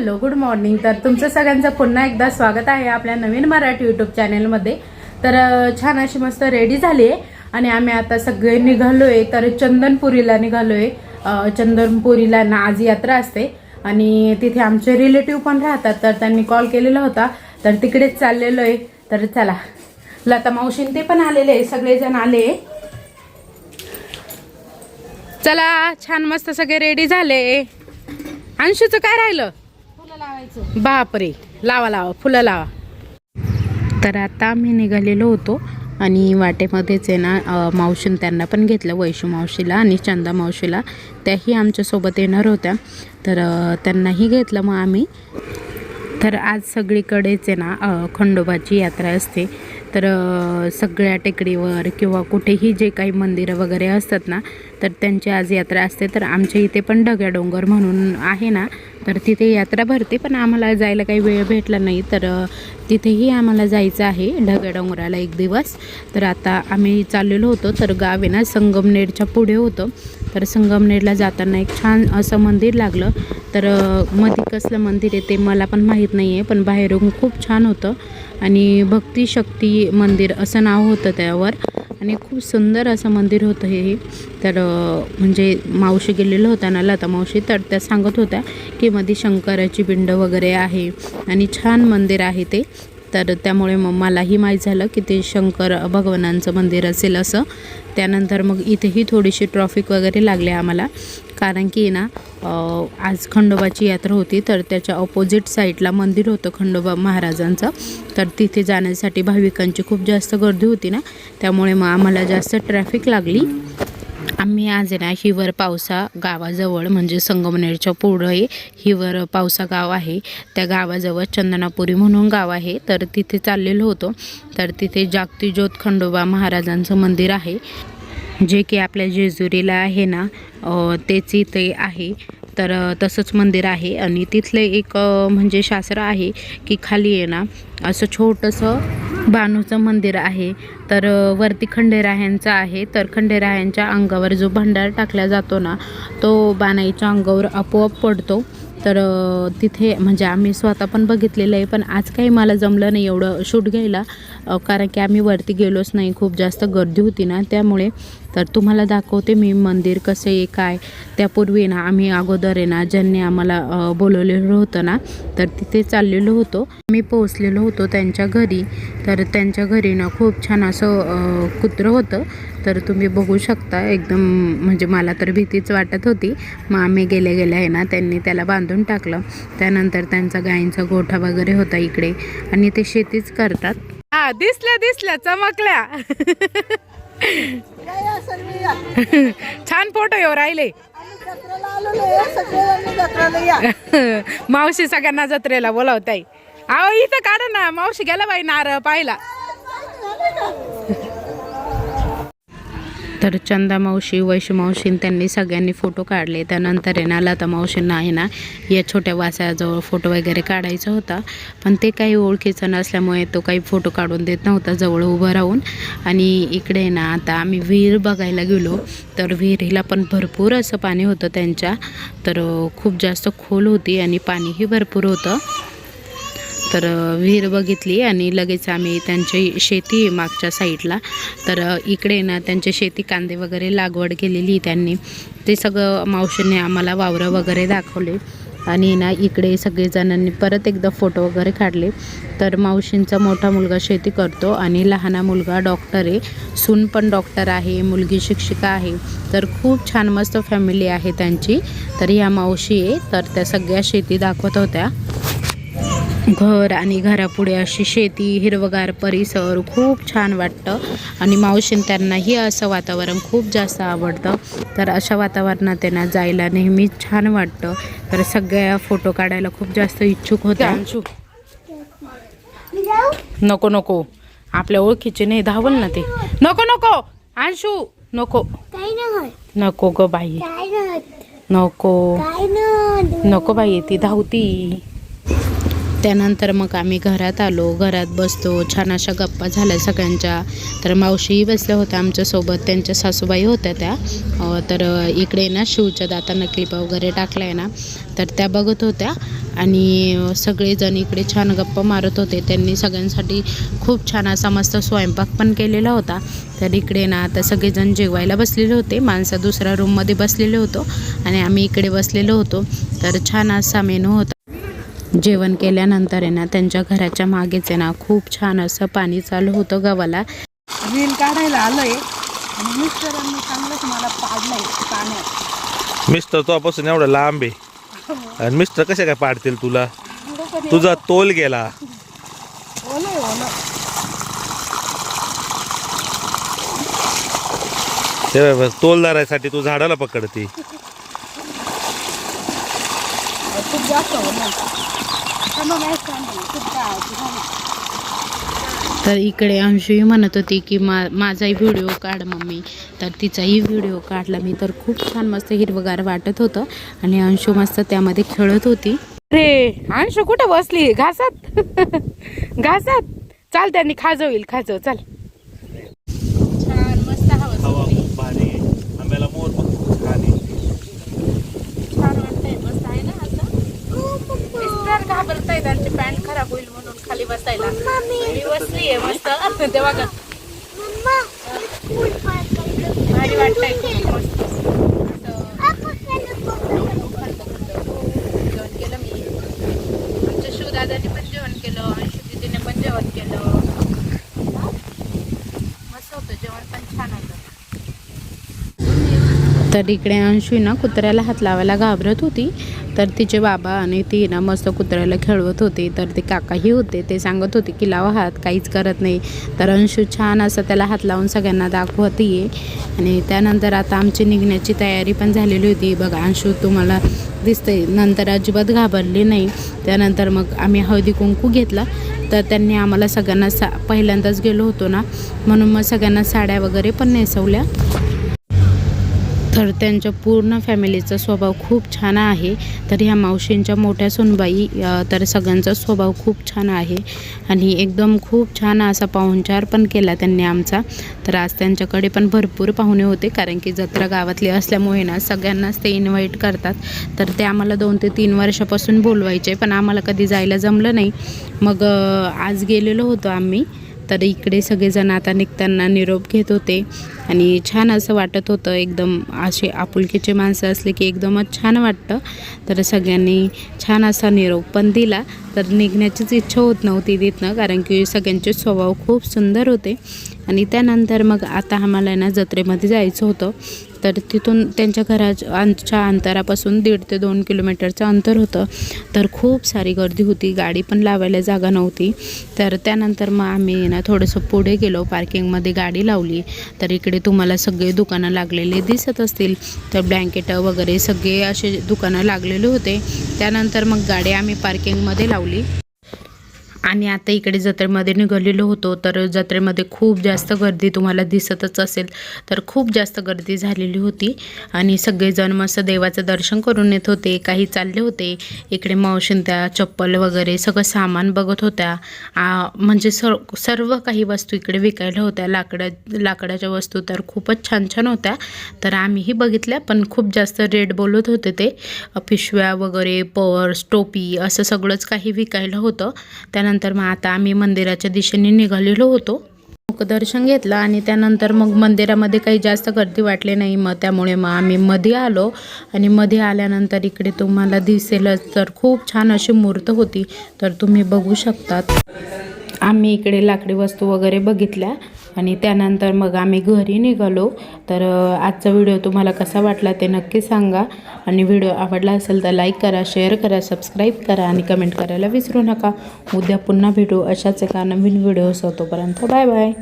Hello good morning. तर तुमचं सगळ्यांचं पुन्हा एकदा स्वागत आहे आपल्या नवीन मराठी यूट्यूब चॅनलमध्ये तर छान अशी मस्त रेडी झाली आहे. आणि आम्ही आता सगळे निघालोय. तर चंदनपुरीला निघालोय. चंदनपुरीला ना आज यात्रा असते. आणि तिथे आमचे रिलेटिव्ह पण राहतात. तर त्यांनी कॉल केलेला होता. तर तिकडेच चाललेलो आहे. तर चला. लता मावशीन ते पण आलेले आहे. सगळेजण आले चला छान मस्त सगळे रेडी झाले अंशूचं काय राहिलं? लावायचं? बापरे. लावा लावा. फुलं लावा. तर आता आम्ही निघालेलो होतो आणि वाटेमध्येच आहे ना अ, मावशीन त्यांना पण घेतलं वैशू मावशीला आणि चंदा मावशीला. त्याही आमच्यासोबत येणार होत्या. तर त्यांनाही घेतलं मग आम्ही. तर आज सगळीकडेच आहे ना खंडोबाची यात्रा असते. तर सगळ्या टेकडीवर किंवा कुठेही जे काही मंदिरं वगैरे असतात ना तर त्यांची आज यात्रा असते तर आमच्या इथे पण ढग्या डोंगर म्हणून आहे ना. तर तिथे यात्रा भरते पण आम्हाला जायला काही वेळ भेटला नाही. तर तिथेही आम्हाला जायचं आहे ढग्या डोंगराला एक दिवस. तर आता आम्ही चाललेलो होतो तर गाव आहे ना संगमनेरच्या पुढे होतं. तर संगमनेरला जाताना एक छान असं मंदिर लागलं. तर मध्ये कसलं मंदिर आहे ते मला पण माहीत नाही आहे पण बाहेरून खूप छान होतं. आणि भक्ती शक्ती मंदिर असं नाव होतं त्यावर. आणि खूप सुंदर असं मंदिर होतं हे. तर म्हणजे मावशी गेलेलं होता ना लता मावशी. तर त्या सांगत होत्या की मध्ये शंकराची पिंड वगैरे आहे आणि छान मंदिर आहे ते. तर त्यामुळे मग मलाही माहीत झालं की ते शंकर भगवानांचं मंदिर असेल असं. त्यानंतर मग इथेही थोडीशी ट्रॉफिक वगैरे लागले आम्हाला. कारण की ना आज खंडोबाची यात्रा होती तर त्याच्या ऑपोजिट साईडला मंदिर होतं खंडोबा महाराजांचं. तर तिथे जाण्यासाठी भाविकांची खूप जास्त गर्दी होती ना. त्यामुळे मग आम्हाला जास्त ट्रॅफिक लागली. आम्ही आज आहे ना हिवर पावसा गावाजवळ म्हणजे संगमनेरच्या पुढे हिवर पावसा गाव आहे. त्या गावाजवळ चंदनापुरी म्हणून गाव आहे. तर तिथे चाललेलो होतो. तर तिथे जागती ज्योत खंडोबा महाराजांचं मंदिर आहे. जे की आपल्या जेजुरीला आहे ना तेच इथे आहे. तर तसंच मंदिर आहे. आणि तिथले एक म्हणजे शास्त्र आहे की खाली आहे ना असं छोटंसं बाणूचं मंदिर आहे. तर वरती खंडेरायांचं आहे. तर खंडेरायांच्या अंगावर जो भंडार टाकला जातो ना तो बाणाईच्या अंगावर आपोआप पडतो. तर तिथे म्हणजे आम्ही स्वतः पण बघितलेलं आहे. पण आज काही मला जमलं नाही एवढं शूट घ्यायला कारण की आम्ही वरती गेलोच नाही. खूप जास्त गर्दी होती ना त्यामुळे तर तुम्हाला दाखवते मी मंदिर कसं आहे काय. त्यापूर्वी ना आम्ही अगोदर आहे ना ज्यांनी आम्हाला बोलवलेलं होतं ना तर तिथे चाललेलो होतो. मी पोहोचलेलो होतो त्यांच्या घरी. तर त्यांच्या घरी ना खूप छान असं कुत्रं होतं. तर तुम्ही बघू शकता एकदम म्हणजे मला तर भीतीच वाटत होती. मग आम्ही गेल्या गेल्या आहे ना त्यांनी त्याला बांधून टाकलं. त्यानंतर त्यांचा गायींचा गोठा वगैरे होता इकडे. आणि ते शेतीच करतात. हा दिसल्या दिसल्या चमकल्या. छान फोटो येऊ हो, राहिले. मावशी सगळ्यांना जत्रेला बोलावताय. अहो इथं काढा ना. मावशी गेला बाई नारळ पाहिला तर चंदा मावशी वैशू मावशीन त्यांनी सगळ्यांनी फोटो काढले. त्यानंतर आहे ना लता मावशींना आहे ना या छोट्या वासाजवळ फोटो वगैरे काढायचा होता. पण ते काही ओळखीचं नसल्यामुळे तो काही फोटो काढून देत नव्हता जवळ उभं राहून. आणि इकडे ना आता आम्ही विहीर बघायला गेलो. तर विहिरीला पण भरपूर असं पाणी होतं त्यांच्या. तर खूप जास्त खोल होती आणि पाणीही भरपूर होतं. तर विहीर बघितली आणि लगेच आम्ही त्यांची शेती आहे मागच्या साईडला. तर इकडे ना त्यांची शेती कांदे वगैरे लागवड केलेली त्यांनी. ते सगळं मावशीने आम्हाला वावरं वगैरे दाखवले. आणि ना इकडे सगळेजणांनी परत एकदा फोटो वगैरे काढले. तर मावशींचा मोठा मुलगा शेती करतो आणि लहाना मुलगा डॉक्टर आहे. सून पण डॉक्टर आहे मुलगी शिक्षिका आहे. तर खूप छान मस्त फॅमिली आहे त्यांची. तर ह्या मावशी आहे. तर त्या सगळ्या शेती दाखवत होत्या. घर आणि घरापुढे अशी शेती हिरवगार परिसर खूप छान वाटतं. आणि मावशीन त्यांनाही असं वातावरण खूप जास्त आवडतं. तर अशा वातावरणात त्यांना जायला नेहमी छान वाटतं. तर सगळ्या फोटो काढायला खूप जास्त इच्छुक होत्या. नको नको. आपल्या ओळखीचे नाही धावल ना ते. नको नको. अंशू नको. नको ग बाई. नको. नको बाई ती धावती. त्यानंतर मग आम्ही घरात आलो घरात बसतो. छान अशा गप्पा झाल्या सगळ्यांच्या. तर मावशीही बसल्या होत्या आमच्यासोबत. त्यांच्या सासूबाई होत्या त्या. तर इकडे ना शिवच्या दातांना क्लिप वगैरे टाकला आहे ना. तर त्या बघत होत्या. आणि सगळेजण इकडे छान गप्पा मारत होते. त्यांनी सगळ्यांसाठी खूप छान असा मस्त स्वयंपाक पण केलेला होता. तर इकडे ना आता सगळेजण जेवायला बसलेले होते. माणसं दुसऱ्या रूममध्ये बसलेले होतो. आणि आम्ही इकडे बसलेलो होतो. तर छान असा मेनू होता. जेवण केल्यानंतर आहे ना त्यांच्या घराच्या मागेच आहे ना खूप छान असं पाणी चालू होतं गव्हाला. रील काढायला आलोय. आणि मिस्टरांनी चांगलंच मला पाडलंय पाण्यात. मिस्टर तो एवढा लांब आहे. आणि मिस्टर कशा काय पाडतील तुला? तुझा तोल गेला. ओलंय ओलं. ते बघ, तोल धरायसाठी तू झाडाला पकडती. खूप जास्त ओलं तर इकडे अंशूही म्हणत होती की मा माझाही व्हिडिओ काढ मम्मी. तर तिचाही व्हिडिओ काढला मी. तर खूप छान मस्त हिरवगार वाटत होतं. आणि अंशू मस्त त्यामध्ये खेळत होती. रे अंशू कुठं बसली? घासात? घासात? चाल त्यांनी खाजव येईल खाजव. चाल छान मस्त हवा हवा खूप भारी आहे. आंब्याला मोर पण खूप छान आहे. छान वाटतंय मस्त आहे ना असं मिस्टर घाबरताय त्यांची पॅन्ट खराब होईल म्हणून खाली बसायला मी बसलीये मस्त तेव्हा का भारी वाटतंय. खूप मस्त जेवण केलं मी. आमच्या शिवदादाने पण जेवण केलं. अंशू दिदीने पण जेवण केलं. मस्त होतं. जेवण पण छान होतं. तर इकडे अंशू ना कुत्र्याला हात लावायला घाबरत होती. तर तिचे बाबा आणि ती ना मस्त कुत्र्याला खेळवत होते. तर ते काकाही होते. ते सांगत होते की लावा हात काहीच करत नाही. तर अंशू छान असं त्याला हात लावून सगळ्यांना दाखवत. ये आणि त्यानंतर आता आमची निघण्याची तयारी पण झालेली होती. बघा अंशू तुम्हाला दिसतंय. नंतर अजिबात घाबरली नाही. त्यानंतर मग आम्ही हळदी कुंकू घेतला. तर त्यांनी आम्हाला सगळ्यांना सा पहिल्यांदाच गेलो होतो ना. म्हणून मग सगळ्यांना साड्या वगैरे पण नेसवल्या. तर त्यांच्या पूर्ण फॅमिलीचा स्वभाव खूप छान आहे. तर ह्या मावशींच्या मोठ्या सुनबाई तर सगळ्यांचा स्वभाव खूप छान आहे. आणि एकदम खूप छान असा पाहुणचार पण केला त्यांनी आमचा. तर आज त्यांच्याकडे पण भरपूर पाहुणे होते कारण की जत्रा गावातली असल्यामुळे ना सगळ्यांनाच ते इन्व्हाइट करतात. तर ते आम्हाला दोन ते तीन वर्षापासून बोलवायचे पण आम्हाला कधी जायला जमलं नाही. मग आज गेलेलो होतो आम्ही. तर इकडे सगळेजण आता निघताना निरोप घेत होते. आणि छान असं वाटत होतं. एकदम असे आपुलकीचे माणसं असले की एकदमच छान वाटतं. तर सगळ्यांनी छान असा निरोप पण दिला. तर निघण्याचीच इच्छा होत नव्हती तिथनं कारण की सगळ्यांचे स्वभाव खूप सुंदर होते. आणि त्यानंतर मग आता आम्हाला ना जत्रेमध्ये जायचं होतं. तर तिथून त्यांच्या घराच्या अंतरापासून दीड ते दोन किलोमीटरचं अंतर होतं. तर खूप सारी गर्दी होती. गाडी पण लावायला जागा नव्हती. तर त्यानंतर मग आम्ही ना थोडंसं पुढे गेलो. पार्किंगमध्ये गाडी लावली. तर इकडे तुम्हाला सगळे दुकानं लागलेले दिसत असतील. तर ब्लँकेटं वगैरे सगळे असे दुकानं लागलेले होते. त्यानंतर मग गाडी आम्ही पार्किंगमध्ये लावली. आणि आता इकडे जत्रेमध्ये निघालेलो होतो तर जत्रेमध्ये खूप जास्त गर्दी तुम्हाला दिसतच असेल तर खूप जास्त गर्दी झालेली होती. आणि सगळेजण मस्त देवाचं दर्शन करून येत होते काही चालले होते. इकडे मावशीन त्या चप्पल वगैरे सगळं सामान बघत होत्या. म्हणजे सर सर्व काही वस्तू इकडे विकायला होत्या. लाकडा लाकडाच्या वस्तू तर खूपच छान छान होत्या. तर आम्हीही बघितल्या पण खूप जास्त रेट बोलत होते ते. पिशव्या वगैरे पर्स टोपी असं सगळंच काही विकायला होतं. त्यानंतर मग आता आम्ही मंदिराच्या दिशेने निघालेलो होतो. दर्शन घेतलं आणि त्यानंतर मग मंदिरामध्ये काही जास्त गर्दी वाटली नाही. मग त्यामुळे मग आम्ही मध्ये आलो आणि मध्ये आल्यानंतर इकडे तुम्हाला दिसेलच तर खूप छान अशी मूर्त होती. तर तुम्ही बघू शकतात. आम्ही इकडे लाकडी वस्तू वगैरे बघितल्या. आणि त्यानंतर मग आम्ही घरी निघालो. तर आजचा व्हिडिओ तुम्हाला कसा वाटला ते नक्की सांगा. आणि व्हिडिओ आवडला असेल तर लाईक करा शेअर करा सबस्क्राईब करा आणि कमेंट करायला विसरू नका. उद्या पुन्हा भेटू अशाच एका नवीन व्हिडिओ तोपर्यंत बाय बाय.